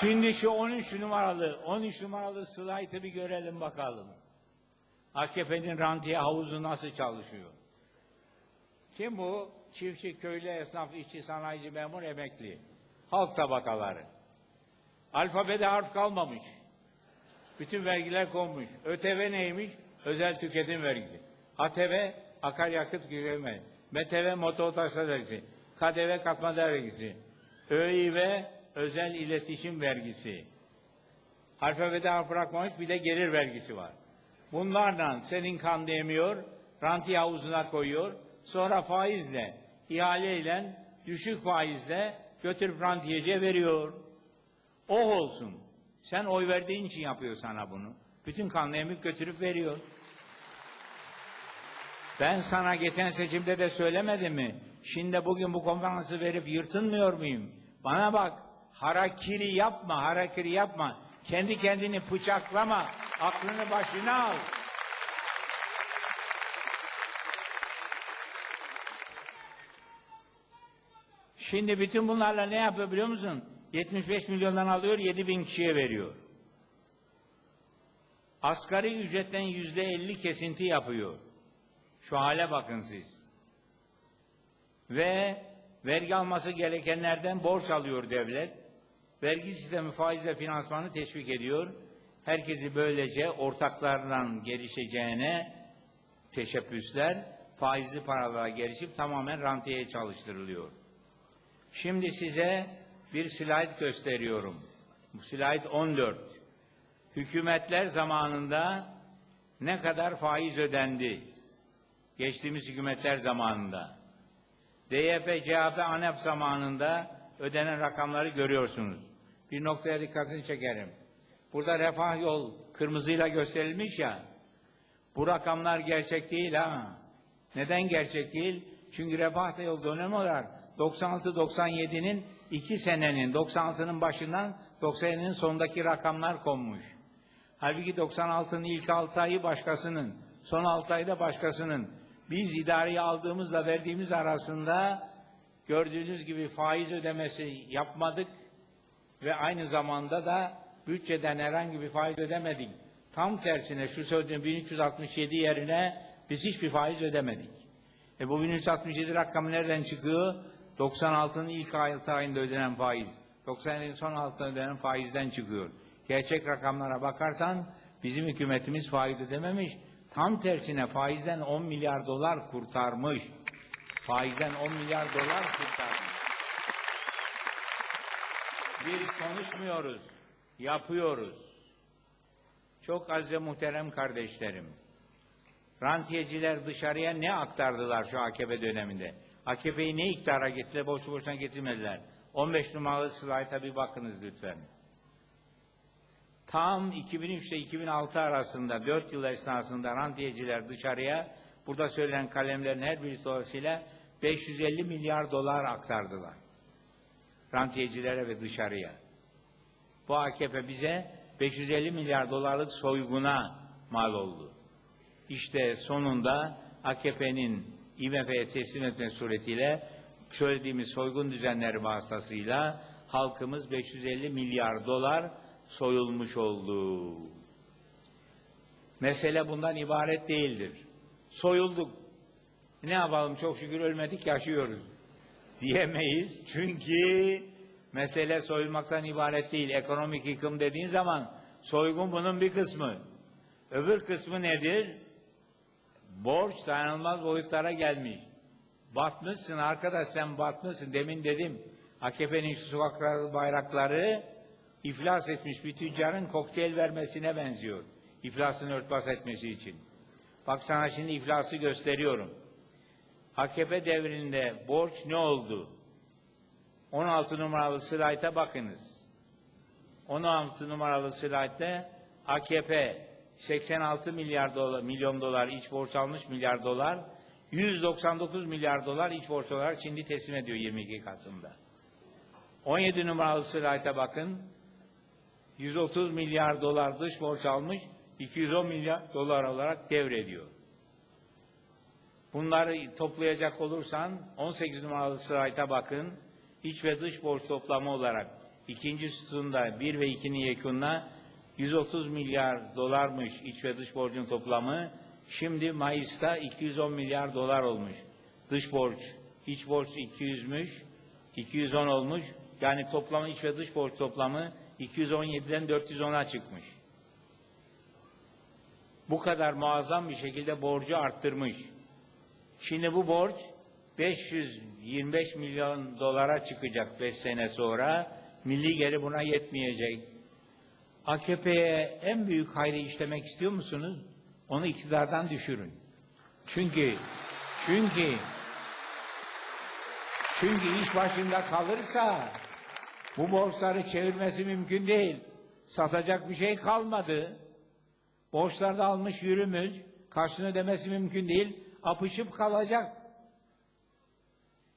Şimdi şu 13 numaralı, 13 numaralı slaytı bir görelim bakalım. AKP'nin rantiye havuzu nasıl çalışıyor? Kim bu? Çiftçi, köylü, esnaf, işçi, sanayici, memur, emekli. Halk tabakaları. Alfabede harf kalmamış. Bütün vergiler konmuş. ÖTV neymiş? Özel tüketim vergisi. ATV akaryakıt tüketimi. MTV motor taşıma vergisi. KDV katma vergisi. ÖİV özel iletişim vergisi. Alfabede harf bırakmamış bir de gelir vergisi var. Bunlarla senin kan emiyor, rantiye havuzuna koyuyor. Sonra faizle, ihaleyle, düşük faizle götürüp rantiyeciye veriyor. Oh olsun. Sen oy verdiğin için yapıyor sana bunu. Bütün kanını emip götürüp veriyor. Ben sana geçen seçimde de söylemedim mi? Şimdi bugün bu konferansı verip yırtınmıyor muyum? Bana bak, harakiri yapma, harakiri yapma. Kendi kendini bıçaklama, aklını başına al. Şimdi bütün bunlarla ne yapıyor biliyor musun? 75 milyondan alıyor, 7 bin kişiye veriyor. Asgari ücretten yüzde 50 kesinti yapıyor. Şu hale bakın siz. Ve vergi alması gerekenlerden borç alıyor devlet. Vergi sistemi faizle finansmanı teşvik ediyor. Herkesi böylece ortaklardan gelişeceğine teşebbüsler faizli paralara gelişip tamamen rantiyeye çalıştırılıyor. Şimdi size bir slide gösteriyorum. Bu slide 14. Hükümetler zamanında ne kadar faiz ödendi? Geçtiğimiz hükümetler zamanında. DYP, CHP, ANEP zamanında ödenen rakamları görüyorsunuz. Bir noktaya dikkatini çekerim. Burada refah yol kırmızıyla gösterilmiş ya. Bu rakamlar gerçek değil ha. Neden gerçek değil? Çünkü refah yol dönem olarak 96-97'nin iki senenin 96'nın başından 97'nin sonundaki rakamlar konmuş. Halbuki 96'nın ilk 6 ayı başkasının, son 6 ayı da başkasının. Biz idareyi aldığımızla verdiğimiz arasında gördüğünüz gibi faiz ödemesi yapmadık ve aynı zamanda da bütçeden herhangi bir faiz ödemedik. Tam tersine şu sözün 1367 yerine biz hiçbir faiz ödemedik. E bu 1367 rakamı nereden çıkıyor? 96'nın ilk 6 ayında ödenen faiz. 97'nin son 6 ayında ödenen faizden çıkıyor. Gerçek rakamlara bakarsan bizim hükümetimiz faiz ödememiş. Tam tersine faizden 10 milyar dolar kurtarmış. Faizden 10 milyar dolar kurtarmış. Biz konuşmuyoruz, yapıyoruz. Çok aziz ve muhterem kardeşlerim. Rantiyeciler dışarıya ne aktardılar şu AKP döneminde? AKP'yi ne iktidara getirdiler, boşu boşuna getirmediler. 15 numaralı slayta bir bakınız lütfen. Tam 2003 ile 2006 arasında 4 yıl esnasında rantiyeciler dışarıya burada söylenen kalemlerin her birisi dolayısıyla 550 milyar dolar aktardılar. Rantiyecilere ve dışarıya. Bu AKP bize 550 milyar dolarlık soyguna mal oldu. İşte sonunda AKP'nin IMF'ye teslim etme suretiyle söylediğimiz soygun düzenleri vasıtasıyla halkımız 550 milyar dolar soyulmuş oldu. Mesele bundan ibaret değildir. Soyulduk. Ne yapalım çok şükür ölmedik yaşıyoruz. Diyemeyiz çünkü mesele soyulmaktan ibaret değil. Ekonomik yıkım dediğin zaman soygun bunun bir kısmı. Öbür kısmı nedir? Borç dayanılmaz boyutlara gelmiş. Batmışsın arkadaş sen batmışsın. Demin dedim AKP'nin şu sokakları bayrakları iflas etmiş bir tüccarın kokteyl vermesine benziyor. İflasını örtbas etmesi için. Bak sana şimdi iflası gösteriyorum. AKP devrinde borç ne oldu? 16 numaralı slayta bakınız. 16 numaralı slaytta AKP 86 milyar dolar, milyon dolar iç borç almış milyar dolar, 199 milyar dolar iç borç olarak şimdi teslim ediyor 22 Kasım'da. 17 numaralı slayta bakın. 130 milyar dolar dış borç almış, 210 milyar dolar olarak devrediyor. Bunları toplayacak olursan 18 numaralı slayta bakın. İç ve dış borç toplamı olarak ikinci sütunda 1 ve 2'nin yekununa 130 milyar dolarmış iç ve dış borcun toplamı. Şimdi Mayıs'ta 210 milyar dolar olmuş. Dış borç, iç borç 200'müş, 210 olmuş. Yani toplamı iç ve dış borç toplamı 217'den 410'a çıkmış. Bu kadar muazzam bir şekilde borcu arttırmış. Şimdi bu borç 525 milyon dolara çıkacak 5 sene sonra. Milli geri buna yetmeyecek. AKP'ye en büyük hayrı işlemek istiyor musunuz? Onu iktidardan düşürün. Çünkü çünkü çünkü iş başında kalırsa bu borçları çevirmesi mümkün değil. Satacak bir şey kalmadı. Borçlarda almış yürümüş. Karşını ödemesi mümkün değil. Apışıp kalacak.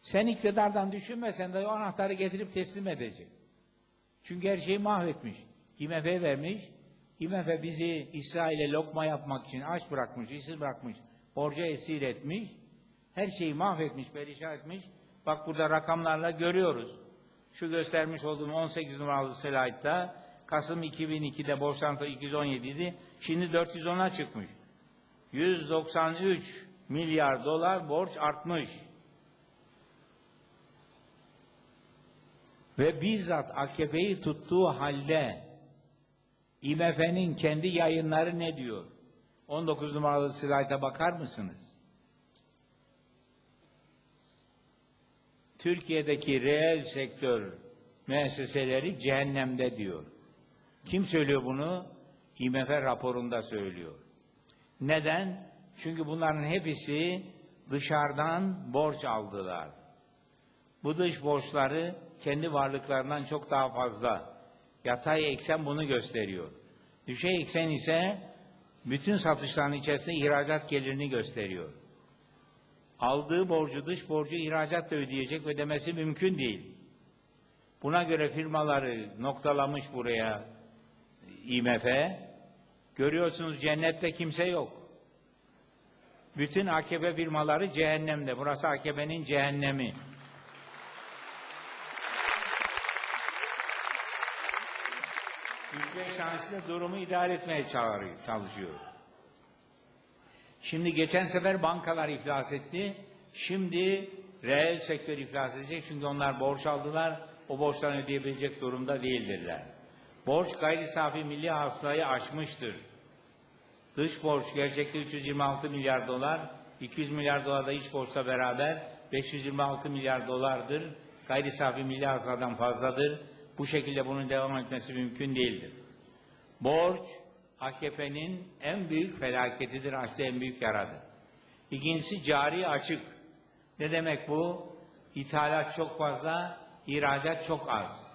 Sen iktidardan düşünmesen de o anahtarı getirip teslim edecek. Çünkü her şeyi mahvetmiş. IMF vermiş. IMF bizi İsrail'e lokma yapmak için aç bırakmış, işsiz bırakmış, borca esir etmiş. Her şeyi mahvetmiş, perişan etmiş. Bak burada rakamlarla görüyoruz. Şu göstermiş olduğum 18 numaralı slaytta Kasım 2002'de borçlantı 217 idi. Şimdi 410'a çıkmış. 193 milyar dolar borç artmış. Ve bizzat AKP'yi tuttuğu halde IMF'nin kendi yayınları ne diyor? 19 numaralı slayta bakar mısınız? Türkiye'deki reel sektör müesseseleri cehennemde diyor. Kim söylüyor bunu? IMF raporunda söylüyor. Neden? Çünkü bunların hepsi dışarıdan borç aldılar. Bu dış borçları kendi varlıklarından çok daha fazla. Yatay eksen bunu gösteriyor. Düşey eksen ise bütün satışların içerisinde ihracat gelirini gösteriyor. Aldığı borcu, dış borcu ihracat da ödeyecek ödemesi mümkün değil. Buna göre firmaları noktalamış buraya IMF. Görüyorsunuz cennette kimse yok. Bütün AKP firmaları cehennemde. Burası AKP'nin cehennemi. Tanesi de durumu idare etmeye çağırıyor, çalışıyor. Şimdi geçen sefer bankalar iflas etti. Şimdi reel sektör iflas edecek çünkü onlar borç aldılar. O borçlarını ödeyebilecek durumda değildirler. Borç gayri safi milli hasılayı aşmıştır. Dış borç gerçekte 326 milyar dolar, 200 milyar dolar da iç borçla beraber 526 milyar dolardır. Gayri safi milli hasıladan fazladır. Bu şekilde bunun devam etmesi mümkün değildir. Borç AKP'nin en büyük felaketidir, açtığı en büyük yaradır. İkincisi cari açık. Ne demek bu? İthalat çok fazla, ihracat çok az.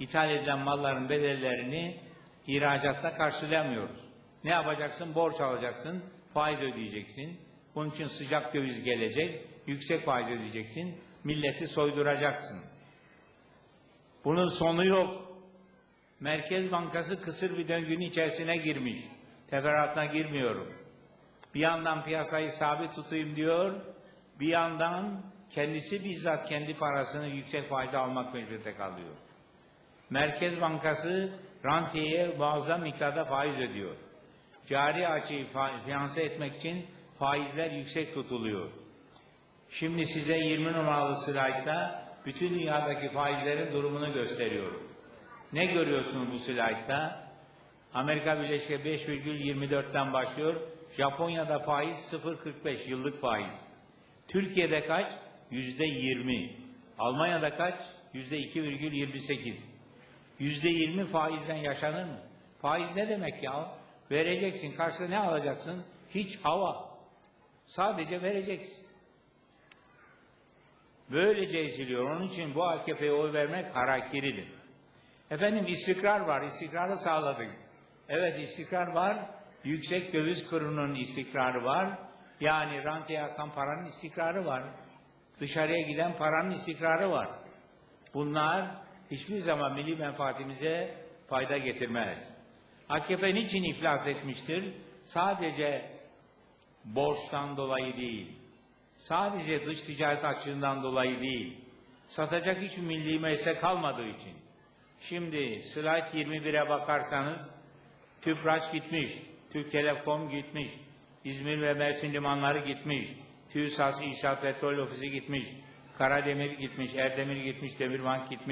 İthal edilen malların bedellerini ihracatta karşılayamıyoruz. Ne yapacaksın? Borç alacaksın, faiz ödeyeceksin. Bunun için sıcak döviz gelecek, yüksek faiz ödeyeceksin, milleti soyduracaksın. Bunun sonu yok. Merkez Bankası kısır bir döngünün içerisine girmiş. Teferruatına girmiyorum. Bir yandan piyasayı sabit tutayım diyor, bir yandan kendisi bizzat kendi parasını yüksek faize almak mecburiyete kalıyor. Merkez Bankası rantiyeye muazzam miktarda faiz ödüyor. Cari açığı finanse etmek için faizler yüksek tutuluyor. Şimdi size 20 numaralı slaytta bütün dünyadaki faizlerin durumunu gösteriyorum. Ne görüyorsunuz bu slaytta? Amerika Birleşik 5,24'ten başlıyor. Japonya'da faiz 0,45 yıllık faiz. Türkiye'de kaç? Yüzde 20. Almanya'da kaç? Yüzde 2,28. Yüzde 20 faizden yaşanır mı? Faiz ne demek ya? Vereceksin. Karşısına ne alacaksın? Hiç hava. Sadece vereceksin. Böylece eziliyor. Onun için bu AKP'ye oy vermek harakiridir. Efendim istikrar var. İstikrarı sağladık. Evet istikrar var. Yüksek döviz kurunun istikrarı var. Yani rantiye akan paranın istikrarı var. Dışarıya giden paranın istikrarı var. Bunlar hiçbir zaman milli menfaatimize fayda getirmez. AKP niçin iflas etmiştir? Sadece borçtan dolayı değil. Sadece dış ticaret açığından dolayı değil. Satacak hiç milli mesele kalmadığı için. Şimdi slide 21'e bakarsanız TÜPRAŞ gitmiş, Türk Telekom gitmiş, İzmir ve Mersin limanları gitmiş, TÜSAS İnşaat Petrol Ofisi gitmiş, Karademir gitmiş, Erdemir gitmiş, Demirbank gitmiş.